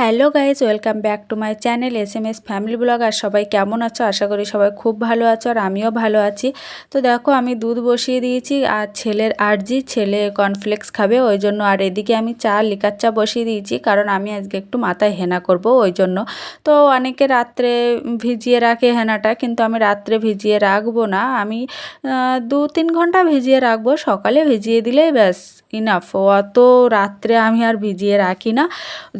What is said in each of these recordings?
Hello guys, welcome back to my channel S M S family blog. আর সবাই কেমন আছো? আশা করি সবাই খুব ভালো আছো আর আমিও ভালো আছি। তো দেখো, আমি দুধ বসিয়ে দিয়েছি আর ছেলের আর্জি, ছেলে কর্নফ্লেক্স খাবে, ওই জন্য আর এদিকে আমি চা, লিকার চা বসিয়ে দিয়েছি, কারণ আমি আজকে একটু মাথায় হেনা করব ওই জন্য। তো অনেকে রাত্রে ভিজিয়ে রাখে হেনাটা, কিন্তু আমি রাত্রে ভিজিয়ে রাখব না। আমি দু তিন ঘণ্টা ভিজিয়ে রাখব, সকালে ভিজিয়ে দিলেই ব্যাস ইনাফ অত রাত্রে আমি আর ভিজিয়ে রাখি না।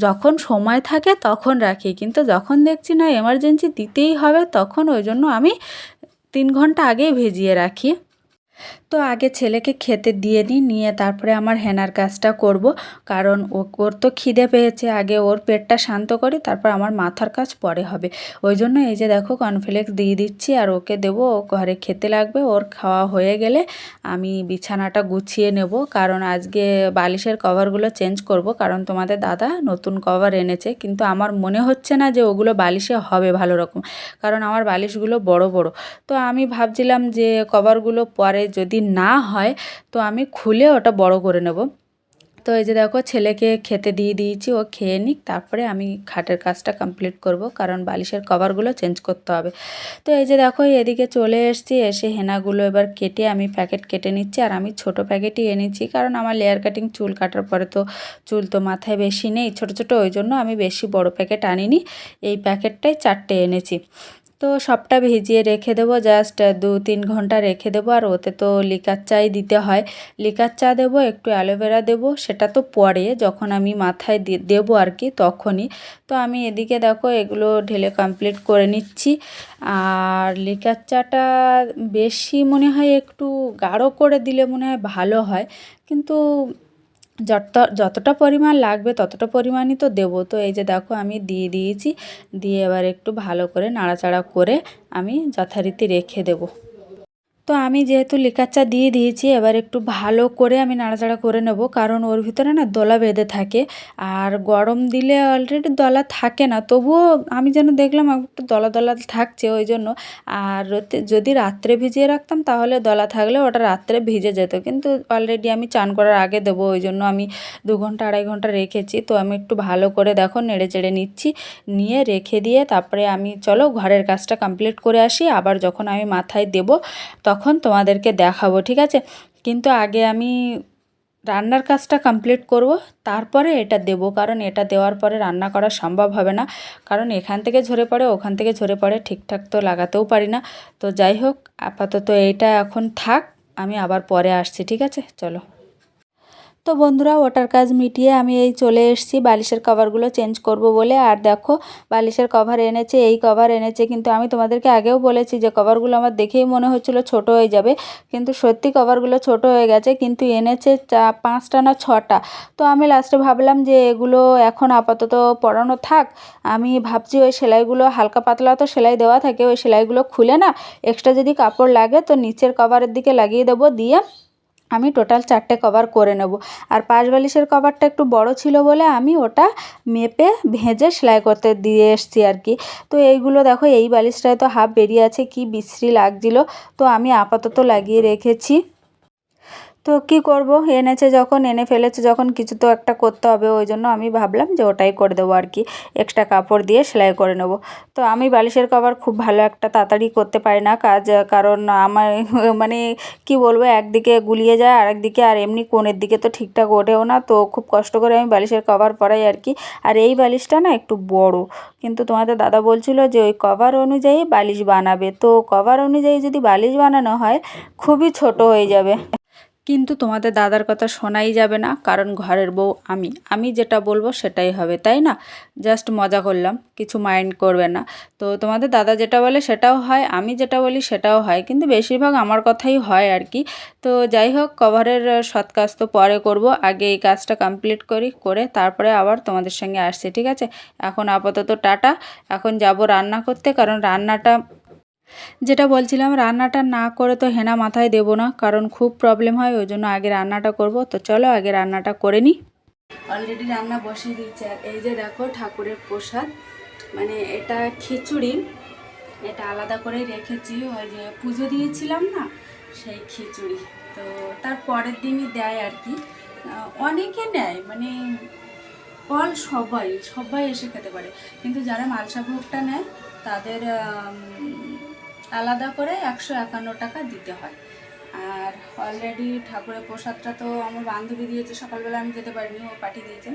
যখন সময় থাকে তখন রাখি। কিন্তু যখন দেখছি না এমার্জেন্সি দিতেই হবে, তখন ওই জন্য আমি তিন ঘণ্টা আগেই ভেজিয়ে রাখি। তো আগে ছেলেকে খেতে দিয়ে নিই নিয়ে তারপরে আমার হেনার কাজটা করব। কারণ ও, ওর তো খিদে পেয়েছে, আগে ওর পেটটা শান্ত করি তারপর আমার মাথার কাজ পরে হবে। ওই জন্য এই যে দেখো কর্নফ্লেক্স দিয়ে দিচ্ছি, আর ওকে দেবো, ও ঘরে খেতে লাগবে, ওর খাওয়া হয়ে গেলে আমি বিছানাটা গুছিয়ে নেব। কারণ আজকে বালিশের কভারগুলো চেঞ্জ করব, কারণ তোমাদের দাদা নতুন কভার এনেছে, কিন্তু আমার মনে হচ্ছে না যে ওগুলো বালিশে হবে ভালো রকম, কারণ আমার বালিশগুলো বড় বড়। তো আমি ভাবছিলাম যে কভারগুলো পরে যদি না হয়, তো আমি খুলে ওটা বড় করে নেব। তো এই যে দেখো, ছেলেকে খেতে দিয়ে দিয়েছি, ও খেয়ে নিক, তারপরে আমি খাটের কাজটা কমপ্লিট করব, কারণ বালিশের কভারগুলো চেঞ্জ করতে হবে। তো এই যে দেখো, এদিকে চলে এসেছি, এসে হেনাগুলো এবার কেটে আমি প্যাকেট কেটে নিচ্ছি, আর আমি ছোট প্যাকেটই এনেছি, কারণ আমার লেয়ার কাটিং চুল কাটার পরে তো চুল তো মাথায় বেশি নেই, ছোট ছোট, ওই জন্য আমি বেশি বড় প্যাকেট আনিনি, এই প্যাকেটটাই চারটে এনেছি। তো সবটা ভিজিয়ে রেখে দেবো জাস্ট দু তিন ঘণ্টা রেখে দেবো। আর ওতে তো লিকার চাই দিতে হয়। লিকার চা দেবো, একটু অ্যালোভেরা দেবো, সেটা তো পরে যখন আমি মাথায় দেবো আর কি, তখনই। তো আমি এদিকে দেখো, এগুলো ঢেলে কমপ্লিট করে নিচ্ছি। আর লিকার চাটা বেশি মনে হয় একটু গাঢ় করে দিলে মনে হয় ভালো হয়। কিন্তু যত যতটা পরিমাণ লাগবে ততটা পরিমাণই তো দেবো। তো এই যে দেখো আমি দিয়ে দিয়েছি, দিয়ে এবার একটু ভালো করে নাড়াচাড়া করে আমি যথারীতি রেখে দেবো। তো আমি যেহেতু লিকার চা দিয়ে দিয়েছি, এবার একটু ভালো করে আমি নাড়াচাড়া করে নেব। কারণ ওর ভিতরে না দলা বেঁধে থাকে। আর গরম দিলে অলরেডি দলা থাকে না। তবুও আমি যেন দেখলাম একটু দলা দলা থাকছে ওই জন্য। আর যদি রাত্রে ভিজিয়ে রাখতাম, তাহলে দলা থাকলে ওটা রাত্রে ভিজে যেত। কিন্তু অলরেডি আমি চান করার আগে দেবো, ওই জন্য আমি দু ঘণ্টা, আড়াই ঘণ্টা রেখেছি। তো আমি একটু ভালো করে দেখো, নেড়ে চেড়ে নিচ্ছি। নিয়ে রেখে দিয়ে তারপরে আমি চলো ঘরের কাজটা কমপ্লিট করে আসি। আবার যখন আমি মাথায় দেবো, তখন তখন তোমাদেরকে দেখাবো, ঠিক আছে? কিন্তু আগে আমি রান্নার কাজটা কমপ্লিট করব, তারপরে এটা দেব, কারণ এটা দেওয়ার পরে রান্না করা সম্ভব হবে না। কারণ এখান থেকে ঝরে পড়ে, ওখান থেকে ঝরে পড়ে, ঠিকঠাক তো লাগাতেও পারি না। তো যাই হোক, আপাতত এটা এখন থাক, আমি আবার পরে আসছি, ঠিক আছে? চলো। তো বন্ধুরা ওটার কাজ মিটিয়ে আমি এই চলে এসেছি। বালিশের কভারগুলো চেঞ্জ করব বলে। আর দেখো, বালিশের কভার এনেছে, এই কভার এনেছে। কিন্তু আমি তোমাদেরকে আগেও বলেছি যে কভারগুলো আমার দেখেই মনে হচ্ছিল ছোট হয়ে যাবে। কিন্তু সত্যি কভারগুলো ছোট হয়ে গেছে, কিন্তু এনেছে চা, পাঁচটা না ছটা। তো আমি লাস্টে ভাবলাম যে, এগুলো এখন আপাতত পড়ানো থাক। আমি ভাবছি ওই সেলাইগুলো হালকা পাতলা তো সেলাই দেওয়া থাকে, ওই সেলাইগুলো খুলে না। এক্সট্রা যদি কাপড় লাগে, তো নিচের কভারের দিকে লাগিয়ে দেবো। দিয়ে আমি টোটাল চারটে কভার করে নেব। আর পাশ বালিশের কভারটা একটু বড় ছিল বলে আমি ওটা মেপে ভেজে সেলাই করতে দিয়ে এসছি আর কি। তো এইগুলো দেখো, এই বালিশটায় তো হাফ বেরিয়ে আছে, কি বিশ্রী লাগছিল। তো আমি আপাতত লাগিয়ে রেখেছি। তো কি করব? এনেছে যখন, এনে ফেলেছে যখন, কিছু তো একটা করতে হবে, ওই জন্য আমি ভাবলাম যে ওটাই করে দেবো আর কি। এক্সট্রা কাপড় দিয়ে সেলাই করে নেব। তো আমি বালিশের কভার খুব ভালো একটা তাড়াতাড়ি করতে পারি না কাজ, কারণ আমার মানে কি বলব, একদিকে গুলিয়ে যায়, আরেকদিকে আর এমনি কোণের দিকে তো ঠিকঠাক ওঠেও না। তো খুব কষ্ট করে আমি বালিশের কভার পরাই আর কি। আর এই বালিশটা না একটু বড়। কিন্তু তোমাদের দাদা বলছিল যে ওই কভার অনুযায়ী বালিশ বানাবে। তো কভার অনুযায়ী যদি বালিশ বানানো হয়, খুবই ছোট হয়ে যাবে। কিন্তু তোমাদের দাদার কথা শোনাই যাবে না, কারণ ঘরের বউ আমি। আমি যেটা বলব সেটাই হবে, তাই না? জাস্ট মজা করলাম, কিছু মাইন্ড করবে না। তো তোমাদের দাদা যেটা বলে সেটাও হয়, আমি যেটা বলি সেটাও হয়, কিন্তু বেশিরভাগ আমার কথাই হয় আর কি। তো যাই হোক, কভারের সৎ কাজ তো পরে করব, আগে এই কাজটা কমপ্লিট করি, করে তারপরে আবার তোমাদের সঙ্গে আসছি, ঠিক আছে? এখন আপাতত টাটা। এখন যাব রান্না করতে, কারণ রান্নাটা যেটা বলছিলাম, রান্নাটা না করে তো হেনা মাথায় দেবো না, কারণ খুব প্রবলেম হয়, ওই জন্য আগে রান্নাটা করব। তো চলো আগে রান্নাটা করে নিই অলরেডি রান্না বসিয়ে দিচ্ছে আর এই যে দেখো ঠাকুরের প্রসাদ মানে এটা খিচুড়ি, এটা আলাদা করে রেখেছি, ওই যে পুজো দিয়েছিলাম না, সেই খিচুড়ি। তো তার পরের দিনই দেয় আর কি। অনেকে নেয় মানে অল সবাই সবাই এসে খেতে পারে। কিন্তু যারা মালসা ভোগটা নেয়, তাদের আলাদা করে একশো একান্ন টাকা দিতে হয়। আর অলরেডি ঠাকুরের প্রসাদটা তো আমার বান্ধবী দিয়েছে, সকালবেলা আমি যেতে পারিনি, ও পাঠিয়ে দিয়েছেন।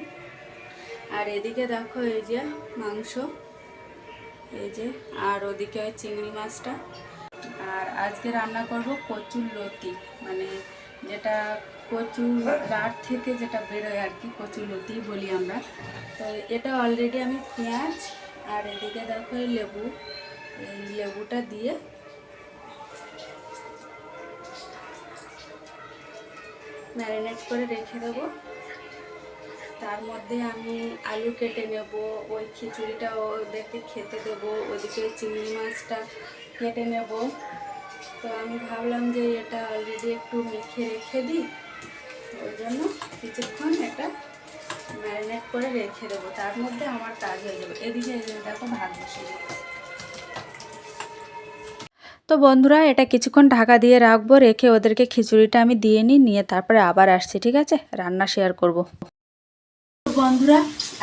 আর এদিকে দেখো এই যে মাংস, এই যে, আর ওদিকে চিংড়ি মাছটা। আর আজকে রান্না করব কচুর লতি মানে যেটা কচু গাঢ় থেকে যেটা বেরোয় আর কি, কচুর লতি বলি আমরা। তো এটা অলরেডি আমি পেঁয়াজ, আর এদিকে দেখো লেবু। এই লেবুটা দিয়ে ম্যারিনেট করে রেখে দেবো। তার মধ্যে আমি আলু কেটে নেব, ওই খিচুড়িটা ওদেরকে খেতে দেবো, ওদিকে চিংড়ি মাছটা কেটে নেব। তো আমি ভাবলাম যে এটা অলরেডি একটু মেখে রেখে দিই, ওই জন্য কিছুক্ষণ এটা ম্যারিনেট করে রেখে দেবো। তার মধ্যে আমার কাজ হয়ে যাবে। এদিকে দেখো বসিয়ে দিয়েছি। তো বন্ধুরা, এটা কিছুক্ষণ ঢাকা দিয়ে রাখব, রেখে ওদেরকে খিচুড়িটা আমি দিয়ে নিই, নিয়ে তারপরে আবার আসছি, ঠিক আছে? রান্না শেয়ার করব। বন্ধুরা,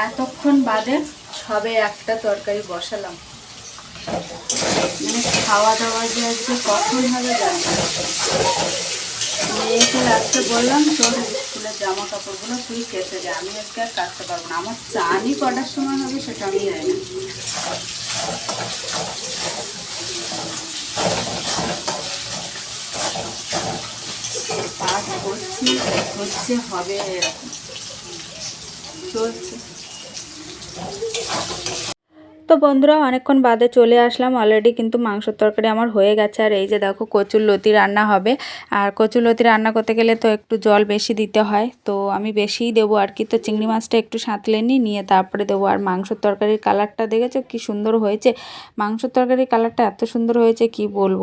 এতক্ষণ বাদে সবে একটা তরকারি বসালাম। মানে খাওয়া দাওয়া যে আজকে কখন হবে জানি। মেয়েকে লাস্টে বললাম, তোর স্কুলের জামা কাপড়গুলো তুই কেটে যা আমি আজকে আর কাচতে পারব না। আমার চানই কটার সময় হবে সেটা আমি জানি না। কাজ করছি হচ্ছে হবে এরকম। চলছে। তো বন্ধুরা, অনেকক্ষণ বাদে চলে আসলাম। অলরেডি কিন্তু মাংসর তরকারি আমার হয়ে গেছে। আর এই যে দেখো, কচুর লতি রান্না হবে। আর কচুর লতি রান্না করতে গেলে তো একটু জল বেশি দিতে হয়। তো আমি বেশিই দেবো আর কি। তো চিংড়ি মাছটা একটু সাঁতলে নিয়ে তারপরে দেবো। আর মাংসর তরকারির কালারটা দেখেছ? কি সুন্দর হয়েছে। মাংসর তরকারির কালারটা এত সুন্দর হয়েছে, কি বলব?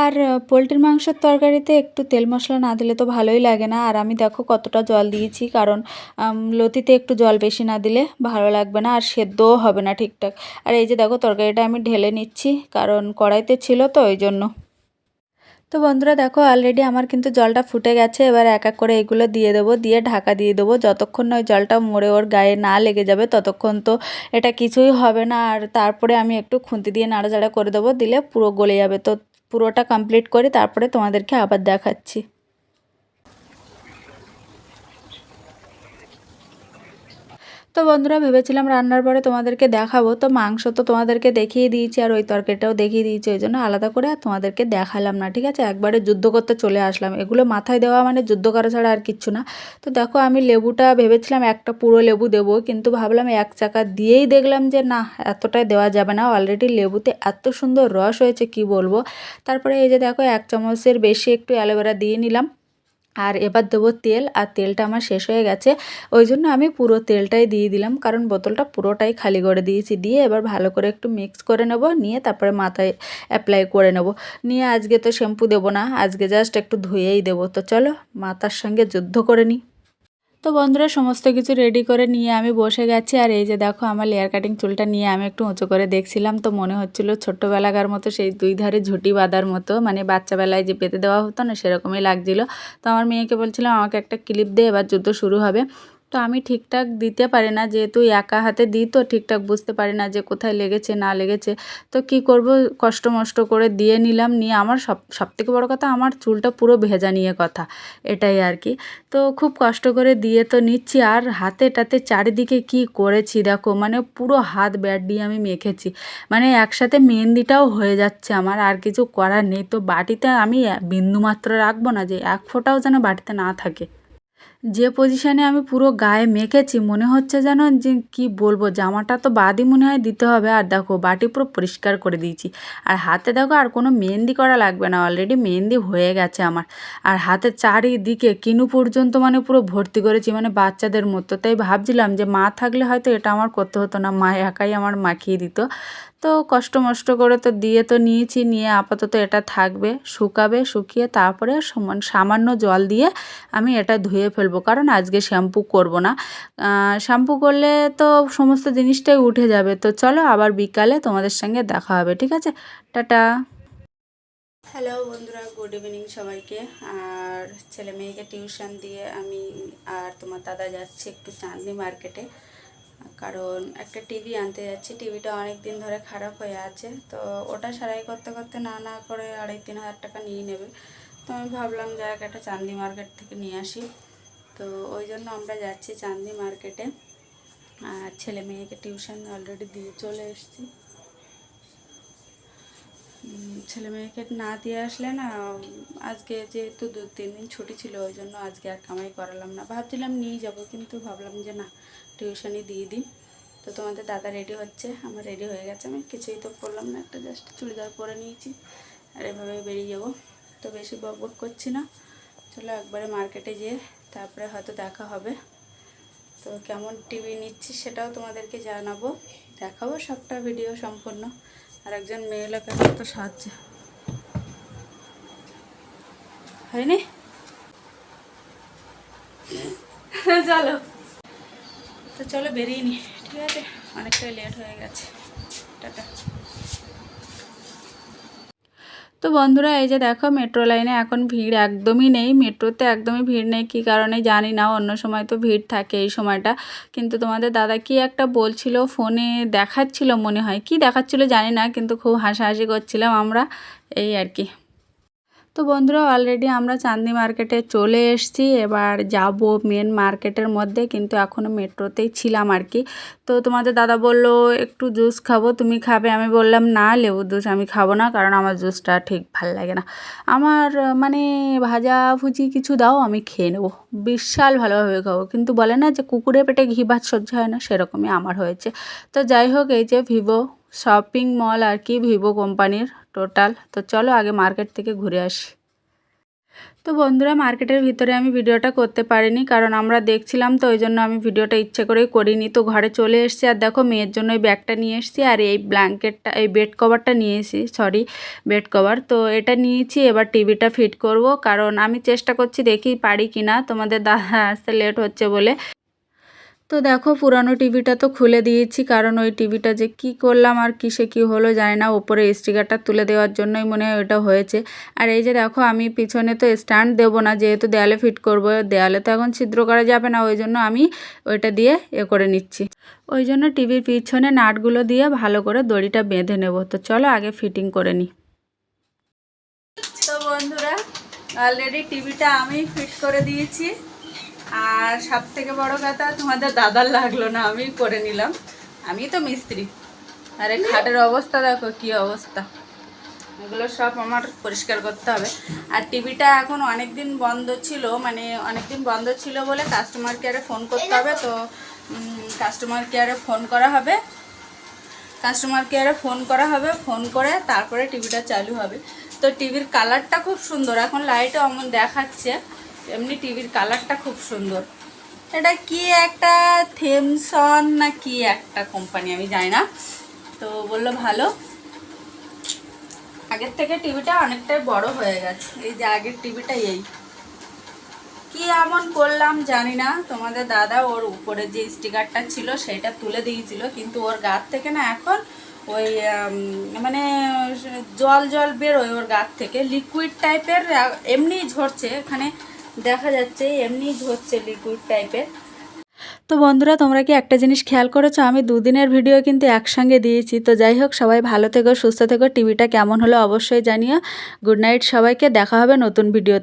আর পোলট্রির মাংসের তরকারিতে একটু তেল মশলা না দিলে তো ভালোই লাগে না। আর আমি দেখো কতটা জল দিয়েছি, কারণ লতিতে একটু জল বেশি না দিলে ভালো লাগবে না আর সেদ্ধও হবে না ঠিকঠাক। আর এই যে দেখো তরকারিটা আমি ঢেলে নিচ্ছি, কারণ কড়াইতে ছিল তো ওই জন্য। তো বন্ধুরা দেখো অলরেডি আমার কিন্তু জলটা ফুটে গেছে, এবার এক এক করে এগুলো দিয়ে দেবো, দিয়ে ঢাকা দিয়ে দেবো। যতক্ষণ না ওই জলটা মরে ওর গায়ে না লেগে যাবে, ততক্ষণ তো এটা কিছুই হবে না। আর তারপরে আমি একটু খুন্তি দিয়ে নাড়াচাড়া করে দেবো, দিলে পুরো গলে যাবে। তো পুরোটা কমপ্লিট করে তারপরে তোমাদেরকে আবার দেখাচ্ছি। তো বন্ধুরা, ভেবেছিলাম রান্নার পরে তোমাদেরকে দেখাবো। তো মাংস তো তোমাদেরকে দেখিয়ে দিয়েছি আর ওই তরকারিটাও দেখিয়ে দিয়েছি, ওই জন্য আলাদা করে আর তোমাদেরকে দেখালাম না, ঠিক আছে? একবারে যুদ্ধ করতে চলে আসলাম। এগুলো মাথায় দেওয়া মানে যুদ্ধ করা ছাড়া আর কিচ্ছু না। তো দেখো, আমি লেবুটা ভেবেছিলাম একটা পুরো লেবু দেবো, কিন্তু ভাবলাম এক চাকা দিয়েই দেখলাম যে না, এতটাই দেওয়া যাবে না। অলরেডি লেবুতে এত সুন্দর রস হয়েছে, কি বলব? তারপরে এই যে দেখো, এক চামচের বেশি একটু অ্যালোভেরা দিয়ে নিলাম। আর এবার দেবো তেল, আর তেলটা আমার শেষ হয়ে গেছে। ওই জন্য আমি পুরো তেলটাই দিয়ে দিলাম, কারণ বোতলটা পুরোটাই খালি করে দিয়েছি। দিয়ে এবার ভালো করে একটু মিক্স করে নেব, নিয়ে তারপরে মাথায় অ্যাপ্লাই করে নেব। নিয়ে আজকে তো শ্যাম্পু দেবো না, আজকে জাস্ট একটু ধুয়েই দেবো। তো চলো মাথার সঙ্গে যুদ্ধ করে নিই তো বন্ধুরা, সমস্ত কিছু রেডি করে নিয়ে আমি বসে গেছি। আর এই যে দেখো, আমার লেয়ার কাটিং চুলটা নিয়ে আমি একটু উঁচু করে দেখছিলাম। তো মনে হচ্ছিল ছোট্টবেলাকার মতো সেই দুই ধারে ঝুঁটি বাঁধার মতো মানে বাচ্চাবেলায় যে পেতে দেওয়া হতো না, সেরকমই লাগছিল। তো আমার মেয়েকে বলছিলাম, আমাকে একটা ক্লিপ দিয়ে এবার যুদ্ধ শুরু হবে। তো আমি ঠিকঠাক দিতে পারি না, যেহেতু একা হাতে দিই তো ঠিকঠাক বুঝতে পারি না যে কোথায় লেগেছে, না লেগেছে। তো কি করব? কষ্ট মষ্ট করে দিয়ে নিলাম, নিয়ে আমার সব, সবথেকে বড় কথা আমার চুলটা পুরো ভেজা নিয়ে কথা, এটাই আর কি। তো খুব কষ্ট করে দিয়ে তো নিচ্ছি, আর হাতে টাতে চারিদিকে কি করেছি দেখো মানে পুরো হাত ব্যাট দিয়ে আমি মেখেছি। মানে একসাথে মেহেন্দিটাও হয়ে যাচ্ছে আমার, আর কিছু করার নেই। তো বাটিতে আমি বিন্দুমাত্র রাখব না যে এক ফোঁটাও যেন বাটিতে না থাকে। যে পজিশানে আমি পুরো গায়ে মেখেছি, মনে হচ্ছে যেন যে কী বলব, জামাটা তো বাদই মনে হয় দিতে হবে। আর দেখো, বাটি পুরো পরিষ্কার করে দিয়েছি। আর হাতে দেখো, আর কোনো মেহেন্দি করা লাগবে না। অলরেডি মেহেন্দি হয়ে গেছে আমার। আর হাতে চারিদিকে কিনু পর্যন্ত মানে পুরো ভর্তি করেছি মানে বাচ্চাদের মতো। তাই ভাবছিলাম যে মা থাকলে হয়তো এটা আমার করতে হতো না, মা একাই আমার মাখিয়ে দিত। তো কষ্ট মষ্ট করে তো দিয়ে তো নিয়েছি, নিয়ে আপাতত এটা থাকবে, শুকাবে, শুকিয়ে তারপরে সমান, সামান্য জল দিয়ে আমি এটা ধুয়ে ফেলব। কারণ আজকে শ্যাম্পু করব না। শ্যাম্পু করলে তো সমস্ত জিনিসটাই উঠে যাবে। তো চলো আবার বিকালে তোমাদের সঙ্গে দেখা হবে, ঠিক আছে? টাটা। হ্যালো বন্ধুরা গুড ইভিনিং সবাইকে। আর ছেলে মেয়েকে টিউশন দিয়ে আমি আর তোমার দাদা যাচ্ছি একটু চাঁদনি মার্কেটে কারণ একটা টিভি আনতে যাচ্ছি। টিভিটা অনেক দিন ধরে খারাপ হয়ে আছে। তো ওটা সারাই করতে করতে না না করে আড়াই তিন হাজার টাকা নিয়ে নেবে। তো আমি ভাবলাম যাক একটা চাঁদনি মার্কেট থেকে নিয়ে আসি। তো ওই জন্য আমরা যাচ্ছি চাঁদনি মার্কেটে আর ছেলে মেয়েকে টিউশন অলরেডি দিয়ে চলে এসেছি। ছেলে মেয়েকে না দিয়ে আসলে না, আজকে যেহেতু দু তিন দিন ছুটি ছিল, ওই জন্য আজকে আর কামাই করালাম না। ভাবছিলাম নিয়ে যাব, কিন্তু ভাবলাম যে না টিউশনই দিয়ে দিই। তো তোমাদের দাদা রেডি হচ্ছে, আমার রেডি হয়ে গেছে। আমি কিছুই তো করলাম না, একটা জাস্ট চুড়িদার পরে নিয়েছি, আর এভাবে বেরিয়ে যাব। তো বেশি বক বক করছি না। চলো একবারে মার্কেটে যেয়ে তারপরে হয়তো দেখা হবে। তো কেমন টিভি নিচ্ছি সেটাও তোমাদেরকে জানাব। দেখাবো সবটা ভিডিও সম্পূর্ণ। আর একজন মেয়ে লোক আছে তো সাহায্য। হয়নি? চলো। তো চলো বেরিয়ে নি। ঠিক আছে? অনেকটাই লেট হয়ে গেছে। টাটা। তো বন্ধুরা, এই যে দেখো মেট্রো লাইনে এখন ভিড় একদমই নেই। মেট্রোতে একদমই ভিড় নেই, কী কারণে জানি না, অন্য সময় তো ভিড় থাকে এই সময়টা। কিন্তু তোমাদের দাদা কি একটা বলছিল ফোনে দেখাচ্ছিল মনে হয়। কি দেখাচ্ছিল জানি না, কিন্তু খুব হাসাহাসি করছিলাম আমরা, এই আর কি। তো বন্ধুরা অলরেডি আমরা চাঁদনি মার্কেটে চলে এসেছি। এবার যাব মেন মার্কেটের মধ্যে, কিন্তু এখনও মেট্রোতেই ছিলাম আর কি। তো তোমাদের দাদা বলল, একটু জুস খাব, তুমি খাবে? আমি বললাম, না লেবু জুস আমি খাব না, কারণ আমার জুসটা ঠিক ভালো লাগে না। আমার মানে ভাজা ভুজি কিছু দাও, আমি খেয়ে নেব। বিশাল ভালোভাবে খাব। কিন্তু বলে না যে, কুকুরের পেটে ঘি ভাত সহ্য হয় না, সেরকমই আমার হয়েছে। তো যাই হোক, এই যে ভিভো শপিং মল আর কি ভিভো কোম্পানির টোটাল। তো চলো আগে মার্কেট থেকে ঘুরে আসি। তো বন্ধুরা, মার্কেটের ভিতরে আমি ভিডিওটা করতে পারিনি, কারণ আমরা দেখছিলাম তো ওই জন্য আমি ভিডিওটা ইচ্ছে করেই করিনি। তো ঘরে চলে এসেছি, আর দেখো মেয়ের জন্য এই ব্যাগটা নিয়ে এসেছি, আর এই ব্ল্যাঙ্কেটটা, এই বেড কভারটা নিয়ে এসেছি সরি বেড কভার। তো এটা নিয়েছি, এবার টিভিটা ফিট করব, কারণ আমি চেষ্টা করছি দেখি পারি কি না তোমাদের দাদা আসতে লেট হচ্ছে বলে তো দেখো, পুরানো টিভিটা তো খুলে দিয়েছি, কারণ ওই টিভিটা যে কি করলাম আর কিসে কি হলো জানি না, ওপরে স্টিকারটা তুলে দেওয়ার জন্যই মনে হয় ওটা হয়েছে। আর এই যে দেখো, আমি পিছনে তো স্ট্যান্ড দেবো না, যেহেতু দেয়ালে ফিট করব, দেয়ালে তো এখন ছিদ্র করা যাবে না, ওই জন্য আমি ওইটা দিয়ে এ করে নিচ্ছি। ওই জন্য টিভির পিছনে নাটগুলো দিয়ে ভালো করে দড়িটা বেঁধে নেব। তো চলো আগে ফিটিং করে নিই। তো বন্ধুরা অলরেডি টিভিটা আমি ফিট করে দিয়েছি। আর সব থেকে বড় কথা, তোমাদের দাদার লাগল না, আমি করে নিলাম। আমি তো মিস্ত্রি। আরে খাটের অবস্থা দেখো, কি অবস্থা। এগুলো সব আমার পরিষ্কার করতে হবে। আর টিভিটা এখন অনেক দিন বন্ধ ছিল মানে অনেক দিন বন্ধ ছিল বলে কাস্টমার কেয়ারে ফোন করতে হবে, তো কাস্টমার কেয়ারে ফোন করা হবে। কাস্টমার কেয়ারে ফোন করা হবে ফোন করে তারপরে টিভিটা চালু হবে। তো টিভির কালারটা খুব সুন্দর, এখন লাইটও অমন দেখাচ্ছে। এমনি টিভির কালারটা খুব সুন্দর। এটা কি একটা থেমসন না কি একটা কোম্পানি আমি জানি না। তো বলল ভালো। আগের থেকে টিভিটা অনেকটাই বড় হয়ে গেছে। এই যে আগের টিভিটা এই। কি এমন করলাম জানি না। তোমাদের দাদা ওর উপরে যে স্টিকারটা ছিল সেটা তুলে দিয়েছিল, কিন্তু ওর গাত থেকে না এখন ওই মানে জল জল বেরোয় ওর গাত থেকে। লিকুইড টাইপের এমনি ঝরছে। এখানে দেখা যাচ্ছে এমনি ঝরছে লিকুইড টাইপের তো বন্ধুরা, তোমরা কি একটা জিনিস খেয়াল করেছ? আমি দুদিনের ভিডিও কিন্তু একসঙ্গে দিয়েছি। তো যাই হোক, সবাই ভালো থেকো, সুস্থ থেকো। টিভিটা কেমন হলো অবশ্যই জানিও। গুড নাইট সবাইকে, দেখা হবে নতুন ভিডিও